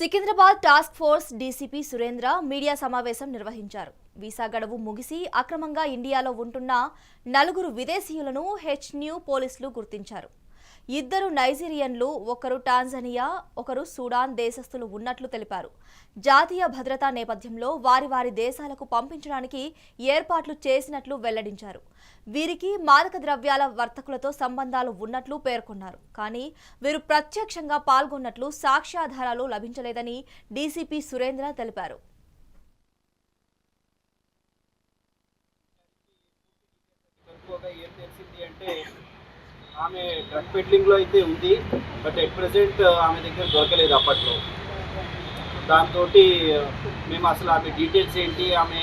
Secunderabad task force DCP Surendra media సమావేశం నిర్వహించారు. Visa గడువు ముగిసి అక్రమంగా ఇండియాలో ఉంటున్న నలుగురు విదేశీయులను హెచ్ న్యూ పోలీసులు గుర్తించారు. ఇద్దరు నైజీరియన్లు ఒకరు టాంజానియా ఒకరు సూడాన్ దేశస్థులు ఉన్నట్లు తెలిపారు. జాతీయ భద్రతా నేపథ్యంలో వారి వారి దేశాలకు పంపించడానికి ఏర్పాట్లు చేసినట్లు వెల్లడించారు. వీరికి మాదక ద్రవ్యాల వర్తకులతో సంబంధాలు ఉన్నట్లు పేర్కొన్నారు. కానీ వీరు ప్రత్యక్షంగా పాల్గొన్నట్లు సాక్ష్యాధారాలు లభించలేదని డీసీపీ సురేంద్ర తెలిపారు. ఎక్కువగా ఏం తెలిసింది అంటే ఆమె డ్రగ్ పెడ్లింగ్లో అయితే ఉంది బట్ ఎట్ ప్రెసెంట్ ఆమె దగ్గర దొరకలేదు అప్పట్లో. దాంతో మేము అసలు ఆమె డీటెయిల్స్ ఏంటి ఆమె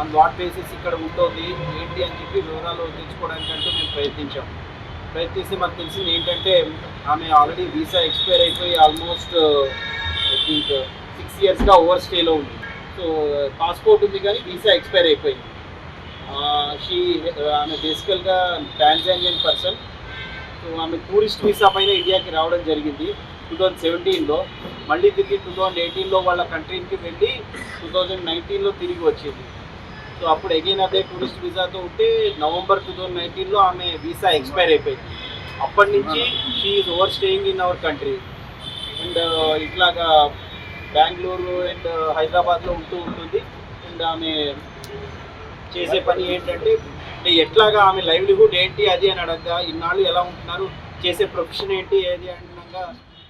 ఆన్ వాట్ బేసిస్ ఇక్కడ ఉంటుంది ఏంటి అని చెప్పి వివరాలు తెలుసుకోవడానికంటూ మేము ప్రయత్నించాం. ప్రయత్నిస్తే మాకు తెలిసింది ఏంటంటే ఆమె ఆల్రెడీ వీసా ఎక్స్పైర్ అయిపోయి ఆల్మోస్ట్ ఐ థింక్ సిక్స్ ఇయర్స్గా ఓవర్ స్టేలో ఉంది. సో పాస్పోర్ట్ ఉంది కానీ వీసా ఎక్స్పైర్ అయిపోయింది. షీ ఆమె బేసికల్గా టాంజానియన్ పర్సన్. సో ఆమె టూరిస్ట్ వీసా పైన ఇండియాకి రావడం జరిగింది టూ థౌజండ్ సెవెంటీన్లో మళ్ళీ తిరిగి టూ థౌజండ్ ఎయిటీన్లో వాళ్ళ కంట్రీకి వెళ్ళి టూ థౌజండ్ నైన్టీన్లో తిరిగి వచ్చింది. సో అప్పుడు అగైన్ అదే టూరిస్ట్ వీసాతో ఉంటే నవంబర్ టూ థౌజండ్ నైన్టీన్లో ఆమె వీసా ఎక్స్పైర్ అయిపోయింది. అప్పటి నుంచి she's over staying in our country and ఇట్లాగా బెంగళూరు అండ్ uh, హైదరాబాద్లో ఉంటూ ఉంటుంది. అండ్ ఆమె చేసే పని ఏంటంటే అంటే ఎట్లాగా ఆమె లైవ్లీహుడ్ ఏంటి అది అని అడగగా ఇన్నాళ్ళు ఎలా ఉంటున్నారు చేసే ప్రొఫెషన్ ఏంటి ఏది అనగా